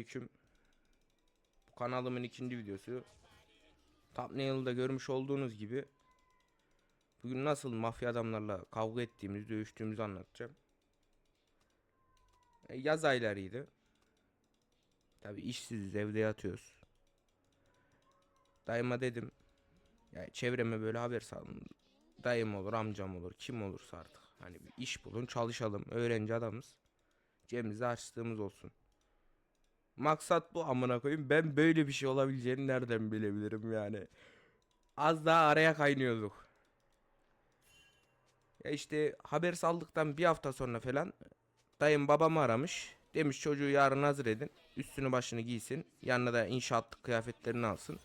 Selamünaleyküm. Bu kanalımın ikinci videosu. Thumbnail'da görmüş olduğunuz gibi bugün nasıl mafya adamlarla kavga ettiğimizi, dövüştüğümüzü anlatacağım. E, yaz aylarıydı. Tabi işsiziz, evde yatıyoruz. Dayıma dedim. Yani çevreme böyle haber salın. Dayım olur, amcam olur, kim olursa artık. Hani bir iş bulun, çalışalım. Öğrenci adamız. Cebimizde harçlığımız olsun. Maksat bu amına koyayım. Ben böyle bir şey olabileceğini nereden bilebilirim yani. Az daha araya kaynıyorduk. Ya işte haber saldıktan bir hafta sonra falan dayım babamı aramış. Demiş çocuğu yarın hazır edin. Üstünü başını giysin. Yanına da inşaatlık kıyafetlerini alsın.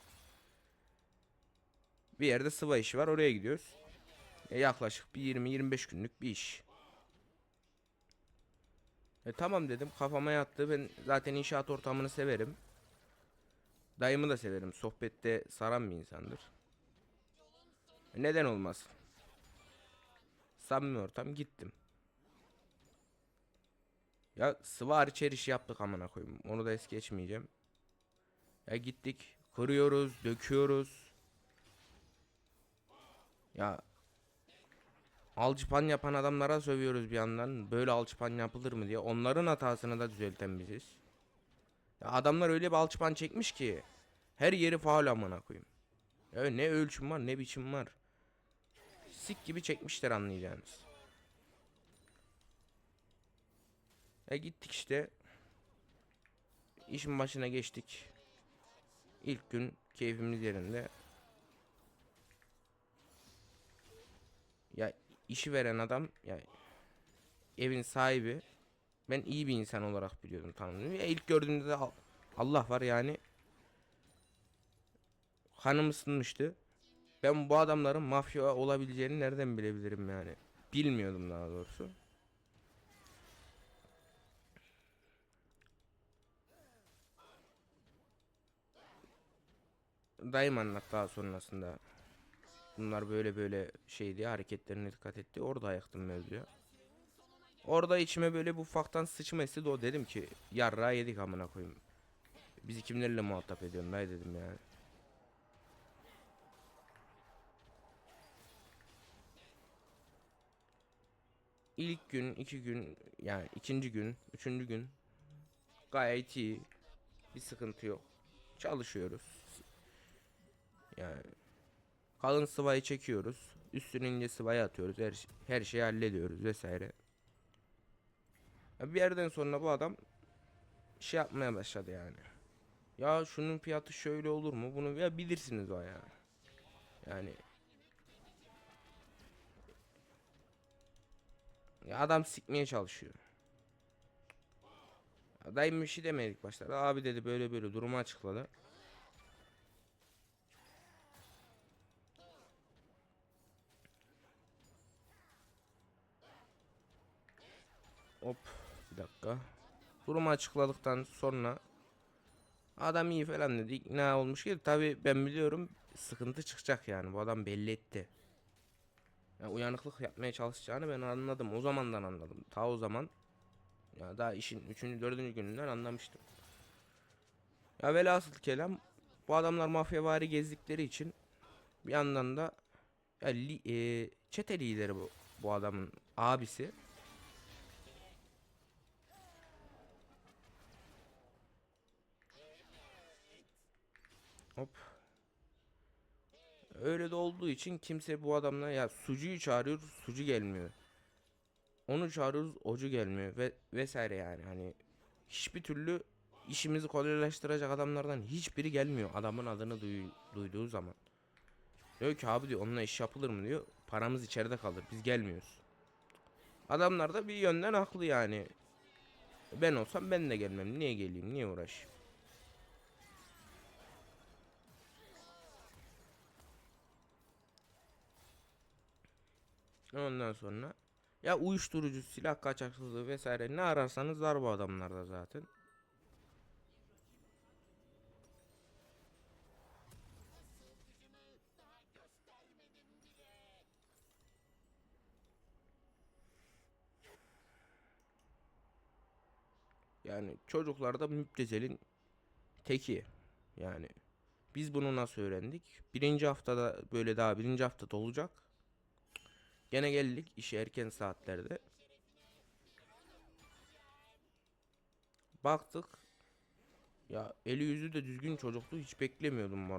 Bir yerde sıva işi var oraya gidiyoruz. E, yaklaşık bir 20-25 günlük bir iş. E tamam dedim kafama yattı. Ben zaten inşaat ortamını severim. Dayımı da severim. Sohbette saran bir insandır. E neden olmaz? Samimi ortam gittim. Ya sıvı hariç yaptık amına koyayım. Onu da es geçmeyeceğim. Ya gittik. Kırıyoruz, döküyoruz. Ya alçıpan yapan adamlara sövüyoruz bir yandan. Böyle alçıpan yapılır mı diye. Onların hatasını da düzelten. Ya adamlar öyle bir alçıpan çekmiş ki her yeri faul amına koyayım. Ya ne ölçüm var ne biçim var. Sik gibi çekmişler anlayacağınız. E gittik işte. İşin başına geçtik. İlk gün keyfimiz yerinde. Ya işi veren adam ya evin sahibi ben iyi bir insan olarak biliyordum tanıdım. Ya ilk gördüğümde de Al- Allah var yani kanım ısınmıştı. Ben bu adamların mafya olabileceğini nereden bilebilirim yani? Bilmiyordum daha doğrusu. Dayım anlat daha sonrasında. Bunlar böyle böyle şey diye hareketlerine dikkat etti. Orada ayaktım mevzuya. Orada içime böyle bu ufaktan sıçma istedi o dedim ki yarra yedik amına koyayım. Bizi kimlerle muhatap ediyorsun dayı dedim yani. İlk gün, iki gün, yani ikinci gün, üçüncü gün gayet iyi. Bir sıkıntı yok. Çalışıyoruz. Yani kalın sıvayı çekiyoruz. Üstüne ince sıvayı atıyoruz. Her, her şeyi hallediyoruz vesaire. Bir yerden sonra bu adam şey yapmaya başladı yani. Ya şunun fiyatı şöyle olur mu? Bunu ya bilirsiniz o ya. Yani Ya adam sikmeye çalışıyor. Dayım bir şey demedik başta. Abi dedi böyle böyle durumu açıkladı. Hop bir dakika. Durumu açıkladıktan sonra adam iyi falan dedi. İkna olmuş ki tabi ben biliyorum sıkıntı çıkacak yani. Bu adam belli etti. Yani uyanıklık yapmaya çalışacağını ben anladım. O zamandan anladım. Ta o zaman ya daha işin 3. 4. gününden anlamıştım. Ya velhasıl kelam bu adamlar mafyavari gezdikleri için bir yandan da ya li, e, çete lideri bu bu adamın abisi. Hop. Öyle de olduğu için kimse bu adamla ya sucuyu çağırıyor, sucu gelmiyor. Onu çağırıyoruz, ocu gelmiyor ve vesaire yani hani hiçbir türlü işimizi kolaylaştıracak adamlardan hiçbiri gelmiyor adamın adını duy- duyduğu zaman. Diyor ki abi diyor onunla iş yapılır mı diyor. Paramız içeride kalır. Biz gelmiyoruz. Adamlar da bir yönden haklı yani. Ben olsam ben de gelmem. Niye geleyim? Niye uğraşayım? Ondan sonra ya uyuşturucu, silah kaçakçılığı vesaire ne ararsanız var bu adamlarda zaten. Yani çocuklarda müptezelin teki. Yani biz bunu nasıl öğrendik? Birinci haftada böyle daha birinci haftada olacak. Gene geldik işe erken saatlerde. Baktık. Ya eli yüzü de düzgün çocuktu. Hiç beklemiyordum bu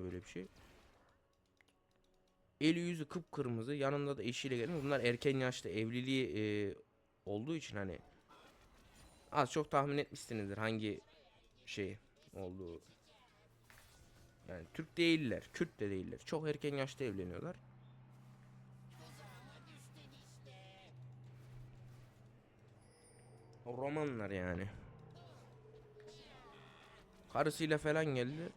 böyle bir şey. Eli yüzü kıpkırmızı. Yanında da eşiyle gelmiş. Bunlar erken yaşta evliliği e, olduğu için hani az çok tahmin etmişsinizdir hangi şey olduğu. Yani Türk değiller, Kürt de değiller. Çok erken yaşta evleniyorlar. Romanlar yani. Karısıyla falan geldi.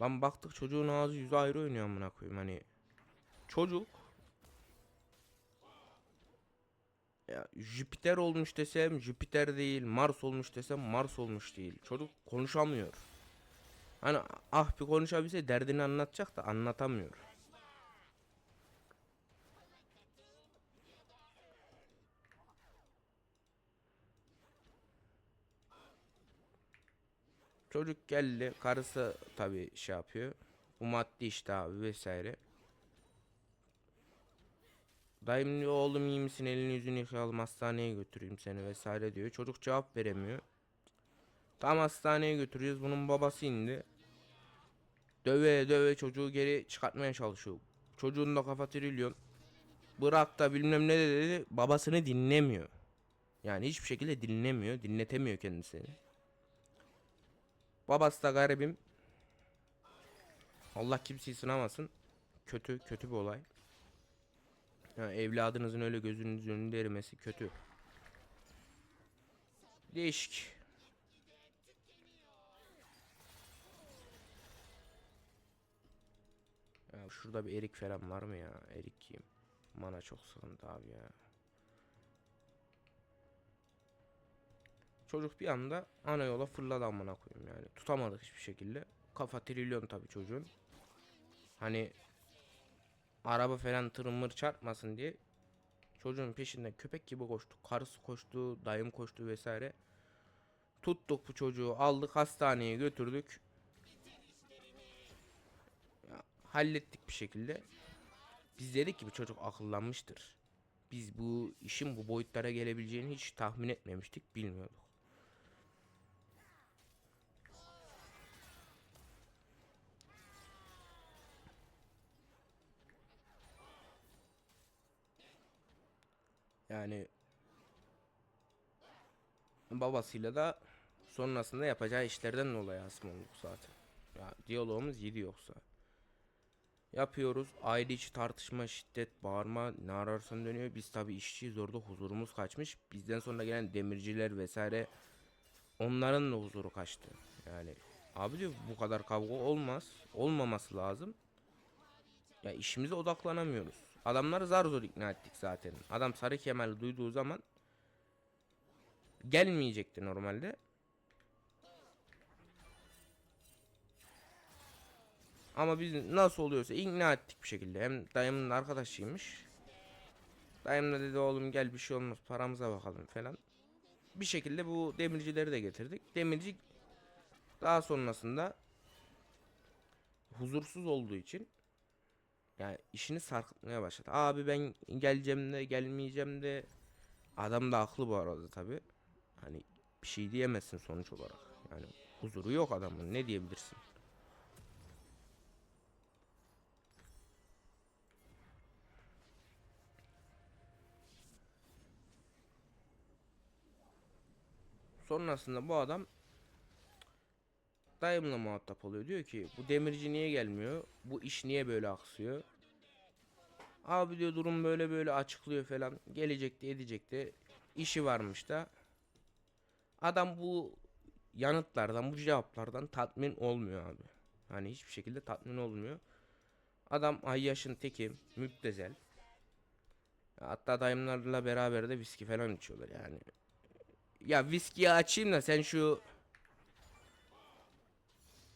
Lan baktık çocuğun ağzı yüzü ayrı oynuyor amına koyayım hani. Çocuk ya Jüpiter olmuş desem Jüpiter değil, Mars olmuş desem Mars olmuş değil. Çocuk konuşamıyor. Hani ah bir konuşabilse derdini anlatacak da anlatamıyor. Çocuk geldi, karısı tabi şey yapıyor. Bu maddi işte abi vesaire. Dayım diyor oğlum iyi misin elini yüzünü yıkayalım hastaneye götüreyim seni vesaire diyor. Çocuk cevap veremiyor. Tam hastaneye götürüyoruz bunun babası indi. Döve döve çocuğu geri çıkartmaya çalışıyor. Çocuğun da kafa trilyon. Bırak da bilmem ne de dedi. Babasını dinlemiyor. Yani hiçbir şekilde dinlemiyor. Dinletemiyor kendisini. Babası da garibim. Allah kimseyi sınamasın. Kötü, kötü bir olay. Yani evladınızın öyle gözünüzün önünde erimesi kötü. Değişik. Ya şurada bir erik falan var mı ya? Erik yiyeyim. Mana çok sıkıntı abi ya. Çocuk bir anda ana yola fırladı amına koyayım yani. Tutamadık hiçbir şekilde. Kafa trilyon tabii çocuğun. Hani araba falan tırmır çarpmasın diye çocuğun peşinden köpek gibi koştuk. Karısı koştu, dayım koştu vesaire. Tuttuk bu çocuğu, aldık hastaneye götürdük. Ya, hallettik bir şekilde. Biz dedik ki bu çocuk akıllanmıştır. Biz bu işin bu boyutlara gelebileceğini hiç tahmin etmemiştik, bilmiyorduk. Yani babasıyla da sonrasında yapacağı işlerden dolayı asım olduk zaten. Ya diyalogumuz yedi yoksa. Yapıyoruz. Aile içi tartışma, şiddet, bağırma ne ararsan dönüyor. Biz tabi işçiyiz orada huzurumuz kaçmış. Bizden sonra gelen demirciler vesaire onların da huzuru kaçtı. Yani abi diyor bu kadar kavga olmaz. Olmaması lazım. Ya işimize odaklanamıyoruz. Adamları zar zor ikna ettik zaten. Adam sarı kemerli duyduğu zaman gelmeyecekti normalde. Ama biz nasıl oluyorsa ikna ettik bir şekilde. Hem dayımın arkadaşıymış. Dayım da dedi oğlum gel bir şey olmaz paramıza bakalım falan. Bir şekilde bu demircileri de getirdik. Demirci daha sonrasında huzursuz olduğu için yani işini sarkıtmaya başladı. Abi ben geleceğim de gelmeyeceğim de adam da haklı bu arada tabi. Hani bir şey diyemezsin sonuç olarak. Yani huzuru yok adamın ne diyebilirsin? Sonrasında bu adam dayımla muhatap oluyor. Diyor ki bu demirci niye gelmiyor? Bu iş niye böyle aksıyor? Abi diyor durum böyle böyle açıklıyor falan. Gelecekti edecekti. işi varmış da. Adam bu yanıtlardan bu cevaplardan tatmin olmuyor abi. Hani hiçbir şekilde tatmin olmuyor. Adam ay yaşın teki müptezel. Hatta dayımlarla beraber de viski falan içiyorlar yani. Ya viskiyi açayım da sen şu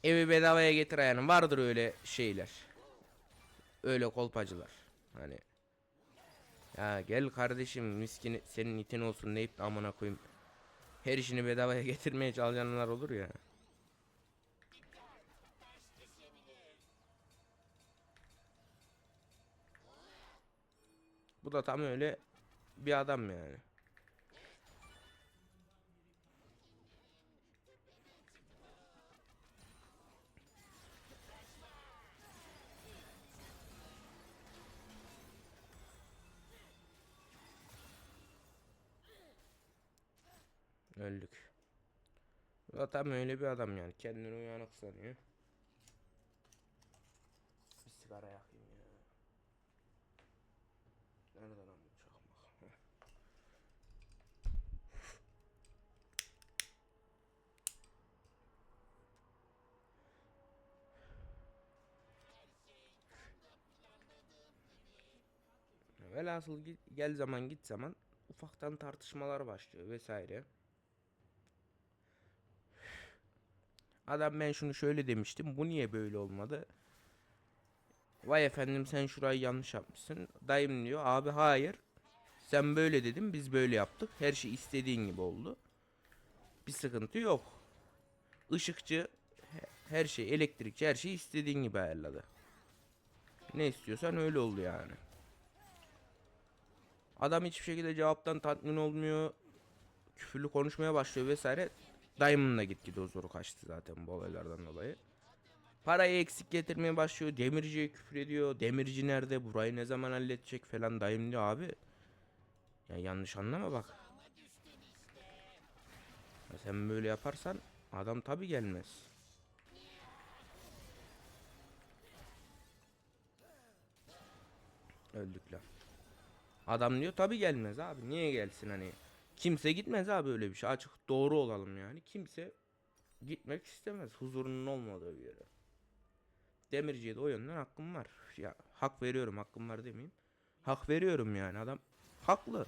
evi bedavaya getir yani vardır öyle şeyler. Öyle kolpacılar. Hani Ya gel kardeşim miskin senin itin olsun deyip de amına koyayım. Her işini bedavaya getirmeye çalışanlar olur ya. Bu da tam öyle bir adam yani. Öldük. Tam öyle bir adam yani. Kendini uyanık sanıyor. Bir sigara yakayım ya. Nerede lan bu çakmak? Velhasıl gel zaman git zaman ufaktan tartışmalar başlıyor vesaire. Adam ben şunu şöyle demiştim. Bu niye böyle olmadı? Vay efendim sen şurayı yanlış yapmışsın. Dayım diyor abi hayır. Sen böyle dedin biz böyle yaptık. Her şey istediğin gibi oldu. Bir sıkıntı yok. Işıkçı he- her şey elektrikçi her şeyi istediğin gibi ayarladı. Ne istiyorsan öyle oldu yani. Adam hiçbir şekilde cevaptan tatmin olmuyor. Küfürlü konuşmaya başlıyor vesaire. Diamond da gitgide huzuru kaçtı zaten bu olaylardan dolayı. Parayı eksik getirmeye başlıyor. Demirciye küfür ediyor. Demirci nerede? Burayı ne zaman halledecek falan. Dayım diyor abi. Ya yanlış anlama bak. Ya sen böyle yaparsan adam tabi gelmez. Öldük lan. Adam diyor tabi gelmez abi. Niye gelsin hani? Kimse gitmez abi öyle bir şey. Açık doğru olalım yani. Kimse gitmek istemez huzurunun olmadığı bir yere. Demirciye de o yönden hakkım var. Ya hak veriyorum hakkım var demeyeyim. Hak veriyorum yani adam haklı.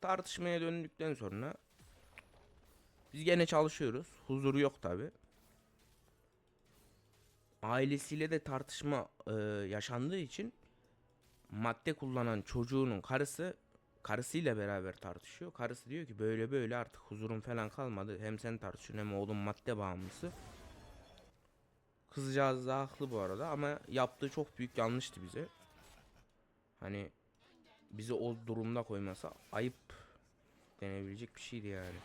Tartışmaya döndükten sonra biz gene çalışıyoruz. Huzuru yok tabi. Ailesiyle de tartışma e, yaşandığı için madde kullanan çocuğunun karısı karısıyla beraber tartışıyor. Karısı diyor ki böyle böyle artık huzurun falan kalmadı. Hem sen tartışıyorsun hem oğlum madde bağımlısı. Kızcağız da haklı bu arada ama yaptığı çok büyük yanlıştı bize. Hani bizi o durumda koyması ayıp denebilecek bir şeydi yani.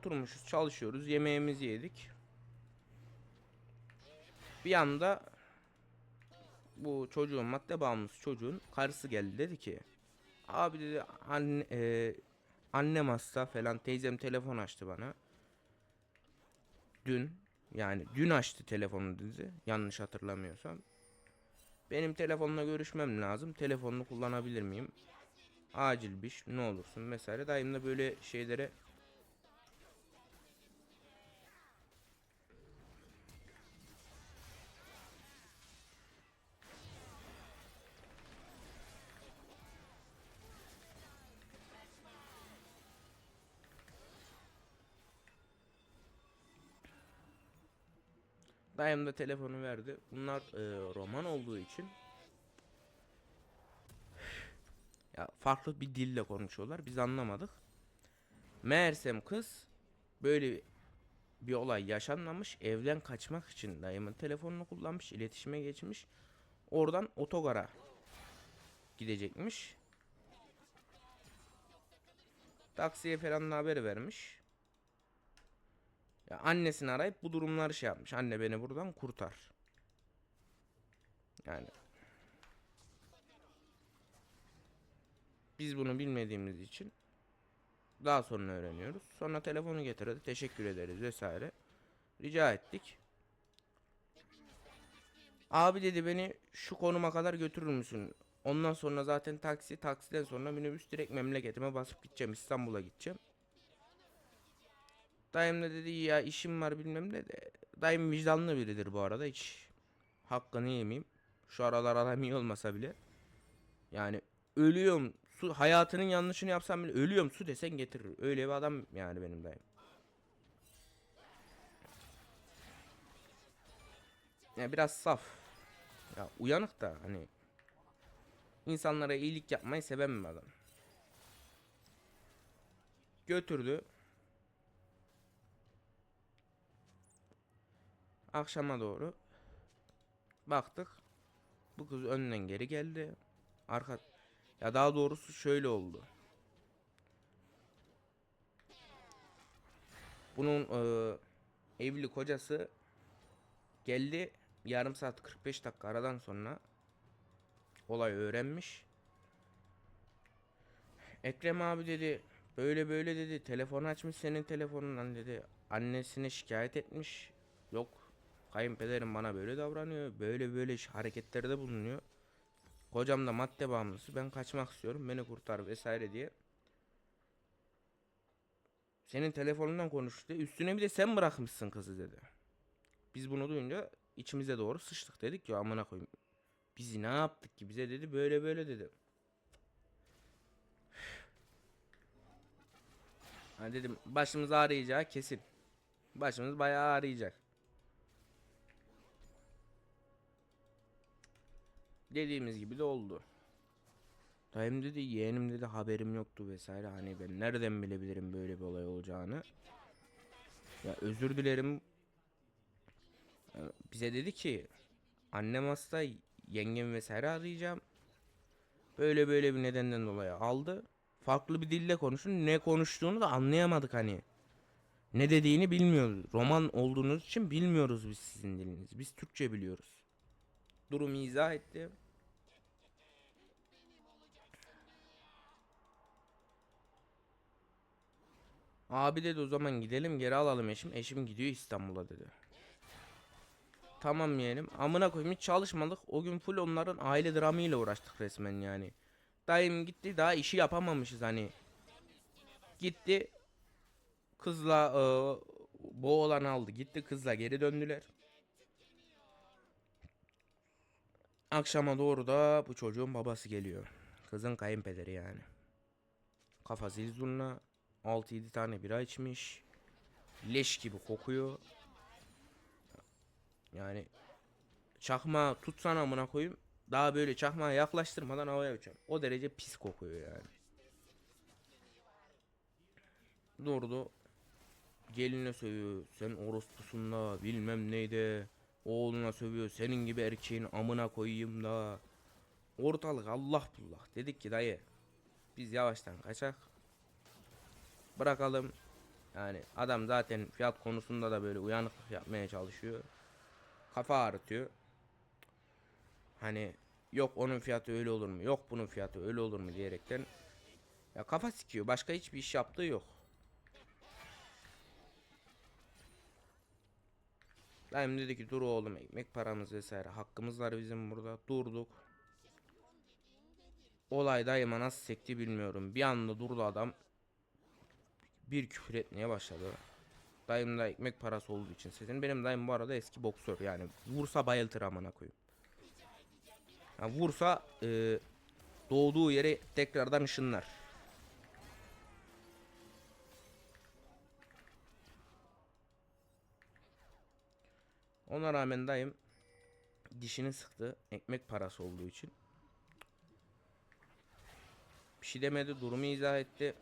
Oturmuşuz, çalışıyoruz, yemeğimizi yedik. Bir anda bu çocuğun madde bağımlısı çocuğun karısı geldi dedi ki abi dedi anne, e, annem hasta falan teyzem telefon açtı bana. Dün yani dün açtı telefonu dedi yanlış hatırlamıyorsam. Benim telefonla görüşmem lazım. Telefonunu kullanabilir miyim? Acil bir ne olursun vesaire. Dayım da böyle şeylere Dayım da telefonu verdi. Bunlar e, roman olduğu için ya farklı bir dille konuşuyorlar. Biz anlamadık. Meğersem kız böyle bir olay yaşanmamış. Evden kaçmak için dayımın telefonunu kullanmış, iletişime geçmiş. Oradan otogara gidecekmiş. Taksiye falan haber vermiş. Annesini arayıp bu durumları şey yapmış. Anne beni buradan kurtar. Yani biz bunu bilmediğimiz için daha sonra öğreniyoruz. Sonra telefonu getirdi. Teşekkür ederiz vesaire. Rica ettik. Abi dedi beni şu konuma kadar götürür müsün? Ondan sonra zaten taksi, taksiden sonra minibüs direkt memleketime basıp gideceğim. İstanbul'a gideceğim. Dayım da dedi ya işim var bilmem ne de. Dayım vicdanlı biridir bu arada hiç hakkını yemeyeyim. Şu aralar adam iyi olmasa bile. Yani ölüyorum su hayatının yanlışını yapsam bile ölüyorum su desen getirir. Öyle bir adam yani benim dayım. Ya biraz saf. Ya uyanık da hani insanlara iyilik yapmayı seven bir adam. Götürdü. Akşama doğru baktık. Bu kız önden geri geldi. Arka ya daha doğrusu şöyle oldu. Bunun eee, evli kocası geldi yarım saat 45 dakika aradan sonra olay öğrenmiş. Ekrem abi dedi böyle böyle dedi telefon açmış senin telefonundan dedi annesine şikayet etmiş yok kayınpederim bana böyle davranıyor. Böyle böyle hareketlerde bulunuyor. Kocam da madde bağımlısı. Ben kaçmak istiyorum. Beni kurtar vesaire diye. Senin telefonundan konuştu üstüne bir de sen bırakmışsın kızı dedi. Biz bunu duyunca içimize doğru sıçtık. Dedik ya amına koyayım biz ne yaptık ki? Bize dedi böyle böyle dedi. Ha dedim başımız ağrıyacağı kesin. Başımız bayağı ağrıyacak. Dediğimiz gibi de oldu. Dayım dedi yeğenim dedi haberim yoktu vesaire hani ben nereden bilebilirim böyle bir olay olacağını. Ya özür dilerim. Bize dedi ki annem hasta yengem vesaire arayacağım. Böyle böyle bir nedenden dolayı aldı. Farklı bir dille konuşun. Ne konuştuğunu da anlayamadık hani. Ne dediğini bilmiyoruz. Roman olduğunuz için bilmiyoruz biz sizin dilinizi. Biz Türkçe biliyoruz. Durumu izah etti. Abi dedi o zaman gidelim geri alalım eşim. Eşim gidiyor İstanbul'a dedi. Tamam yeğenim. Amına koyayım hiç çalışmadık. O gün full onların aile dramıyla uğraştık resmen yani. Dayım gitti daha işi yapamamışız hani. Gitti kızla e, bu oğlanı aldı. Gitti kızla geri döndüler. Akşama doğru da bu çocuğun babası geliyor. Kızın kayınpederi yani. Kafa zil zurna. 6-7 tane bira içmiş. Leş gibi kokuyor. Yani çakma tutsana amına koyayım. Daha böyle çakmağı yaklaştırmadan havaya uçar. O derece pis kokuyor yani. Durdu. Geline sövüyor. Sen orospusun da bilmem neyde. Oğluna sövüyor. Senin gibi erkeğin amına koyayım da. Ortalık Allah bullah. Dedik ki dayı. Biz yavaştan kaçak. Bırakalım. Yani adam zaten fiyat konusunda da böyle uyanıklık yapmaya çalışıyor. Kafa ağrıtıyor. Hani yok onun fiyatı öyle olur mu? Yok bunun fiyatı öyle olur mu diyerekten ya kafa sikiyor. Başka hiçbir iş yaptığı yok. Dayım dedi ki dur oğlum ekmek paramız vesaire hakkımız var bizim burada. Durduk. Olay dayıma nasıl sekti bilmiyorum. Bir anda durdu adam. Bir küfür etmeye başladı. Dayım da ekmek parası olduğu için sesin. Benim dayım bu arada eski boksör yani. Vursa bayıltır amına koyayım. Ya vursa e, doğduğu yere tekrardan ışınlar. Ona rağmen dayım dişini sıktı ekmek parası olduğu için. Bir şey demedi durumu izah etti.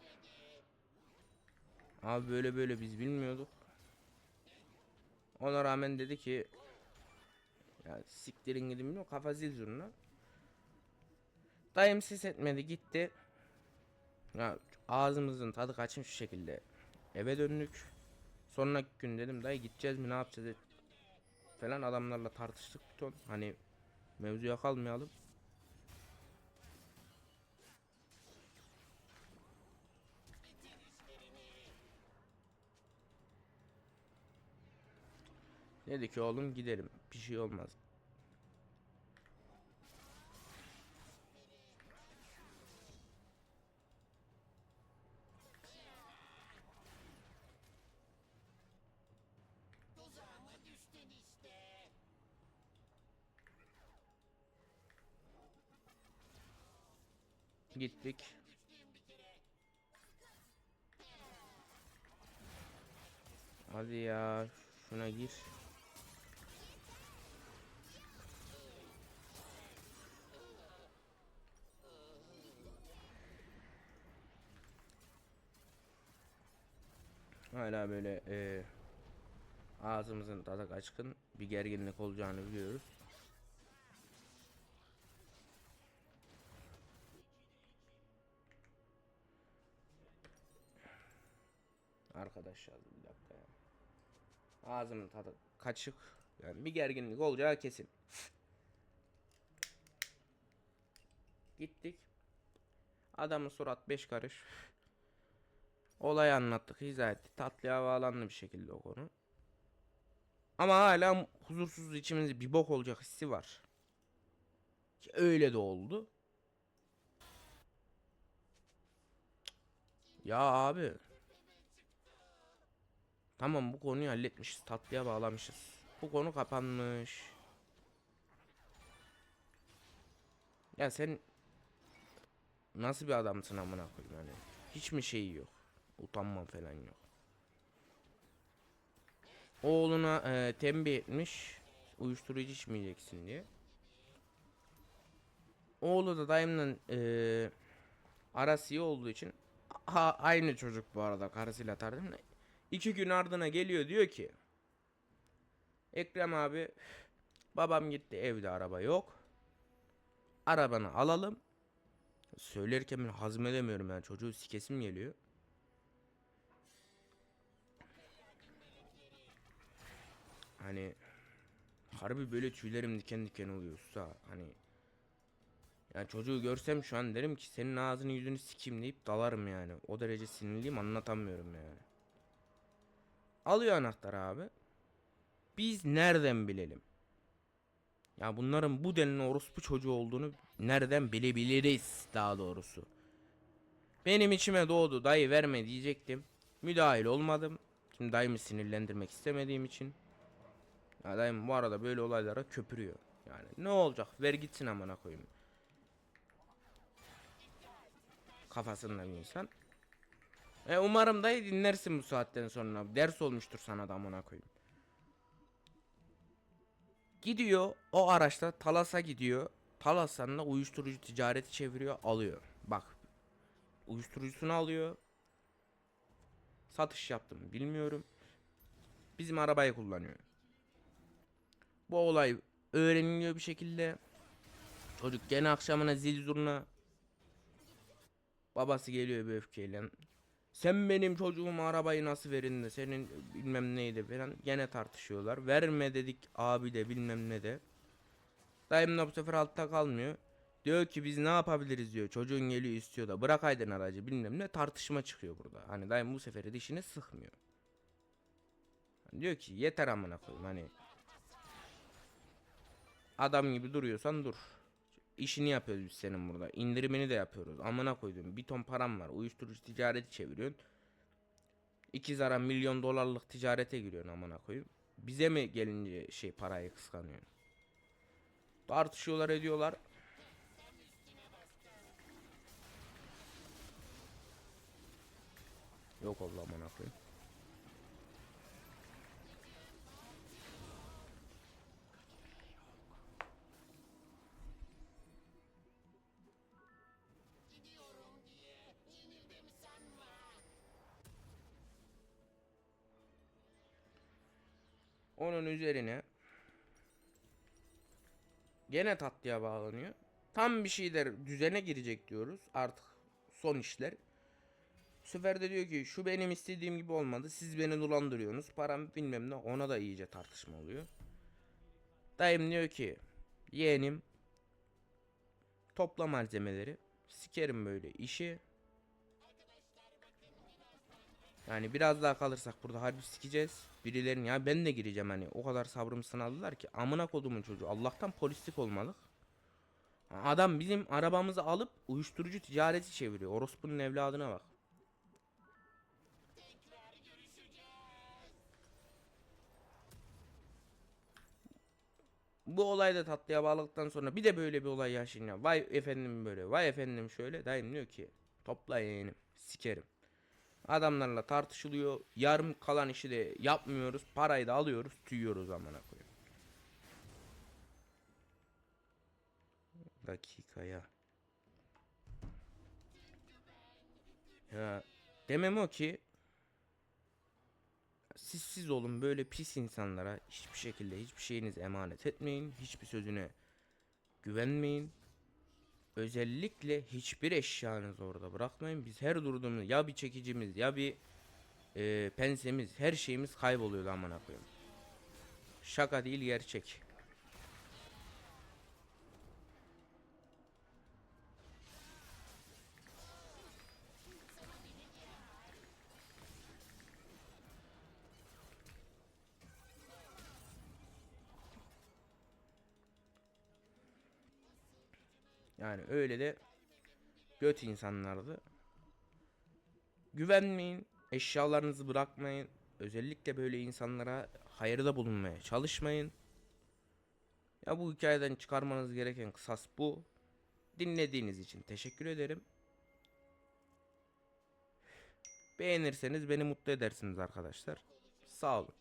Abi böyle böyle biz bilmiyorduk. Ona rağmen dedi ki ya siktirin gidin bilmiyorum kafa zil zurna. Dayım ses etmedi gitti. Ya ağzımızın tadı kaçmış şu şekilde. Eve döndük. Sonraki gün dedim dayı gideceğiz mi ne yapacağız falan adamlarla tartıştık bir ton. Hani mevzuya kalmayalım. Dedi ki oğlum gidelim. Bir şey olmaz. Gittik. Hadi ya şuna gir. Hala böyle e, ağzımızın tadı açkın bir gerginlik olacağını biliyoruz. Arkadaşlar bir dakika ya. Ağzımın tadı kaçık. Yani bir gerginlik olacağı kesin. Gittik. Adamın surat 5 karış. Olayı anlattık, izah ettik. Tatlıya bağlandı bir şekilde o konu. Ama hala huzursuz içimizde bir bok olacak hissi var. Ki öyle de oldu. Ya abi. Tamam bu konuyu halletmişiz. Tatlıya bağlamışız. Bu konu kapanmış. Ya sen nasıl bir adamsın amına koyayım yani. Hiç mi şeyi yok? Utanma falan yok. Oğluna e, tembih etmiş. Uyuşturucu içmeyeceksin diye. Oğlu da dayımla e, arası iyi olduğu için ha, aynı çocuk bu arada karısıyla tartışmış. İki gün ardına geliyor diyor ki Ekrem abi babam gitti evde araba yok. Arabanı alalım. Söylerken ben hazmedemiyorum yani çocuğu sikesim geliyor. Hani harbi böyle tüylerim diken diken oluyor usta. Hani yani çocuğu görsem şu an derim ki senin ağzını yüzünü sikeyim deyip dalarım yani. O derece sinirliyim anlatamıyorum yani. Alıyor anahtarı abi. Biz nereden bilelim? Ya bunların bu denli orospu çocuğu olduğunu nereden bilebiliriz daha doğrusu. Benim içime doğdu dayı verme diyecektim. Müdahil olmadım. Şimdi dayımı sinirlendirmek istemediğim için. Ya dayım bu arada böyle olaylara köpürüyor. Yani ne olacak ver gitsin amına koyayım. Kafasında bir insan. E umarım dayı dinlersin bu saatten sonra. Ders olmuştur sana da amına koyayım. Gidiyor o araçta Talas'a gidiyor. Talas'tan da uyuşturucu ticareti çeviriyor alıyor. Bak uyuşturucusunu alıyor. Satış yaptım bilmiyorum. Bizim arabayı kullanıyor. Bu olay öğreniliyor bir şekilde. Çocuk gene akşamına zil zurna. Babası geliyor bir öfkeyle. Sen benim çocuğuma arabayı nasıl verin de senin bilmem neydi falan gene tartışıyorlar. Verme dedik abi de bilmem ne de. Dayım da bu sefer altta kalmıyor. Diyor ki biz ne yapabiliriz diyor. Çocuğun geliyor istiyor da bırak aydın aracı bilmem ne tartışma çıkıyor burada. Hani dayım bu sefer dişini sıkmıyor. Diyor ki yeter amına koyayım hani. Adam gibi duruyorsan dur. İşini yapıyoruz biz senin burada. İndirimini de yapıyoruz. Amına koydum. Bir ton param var. Uyuşturucu ticareti çeviriyorsun. İki zara milyon dolarlık ticarete giriyorsun amına koyayım. Bize mi gelince şey parayı kıskanıyorsun? Tartışıyorlar ediyorlar. Yok oldu amına koyayım. Onun üzerine gene tatlıya bağlanıyor. Tam bir şeyler düzene girecek diyoruz. Artık son işler. Bu sefer de diyor ki şu benim istediğim gibi olmadı. Siz beni dolandırıyorsunuz. Param bilmem ne. Ona da iyice tartışma oluyor. Dayım diyor ki yeğenim topla malzemeleri. Sikerim böyle işi. Yani biraz daha kalırsak burada harbi sikeceğiz. Birilerin ya ben de gireceğim hani o kadar sabrımı sınadılar ki amına kodumun çocuğu Allah'tan polislik olmalı. Adam bizim arabamızı alıp uyuşturucu ticareti çeviriyor. Orospu'nun evladına bak. bu olay da tatlıya bağladıktan sonra bir de böyle bir olay yaşayın ya. Vay efendim böyle, vay efendim şöyle. Dayım diyor ki topla yeğenim, sikerim. Adamlarla tartışılıyor. Yarım kalan işi de yapmıyoruz. Parayı da alıyoruz, tüyüyoruz amına koyayım. Dakikaya. Ya demem o ki siz siz olun böyle pis insanlara hiçbir şekilde hiçbir şeyinizi emanet etmeyin. Hiçbir sözüne güvenmeyin. Özellikle hiçbir eşyanızı orada bırakmayın. Biz her durduğumuz ya bir çekicimiz ya bir e, pensemiz her şeyimiz kayboluyor amına koyayım. Şaka değil gerçek. Yani öyle de göt insanlardı. Güvenmeyin, eşyalarınızı bırakmayın. Özellikle böyle insanlara hayırda bulunmaya çalışmayın. Ya bu hikayeden çıkarmanız gereken kısas bu. Dinlediğiniz için teşekkür ederim. Beğenirseniz beni mutlu edersiniz arkadaşlar. Sağ olun.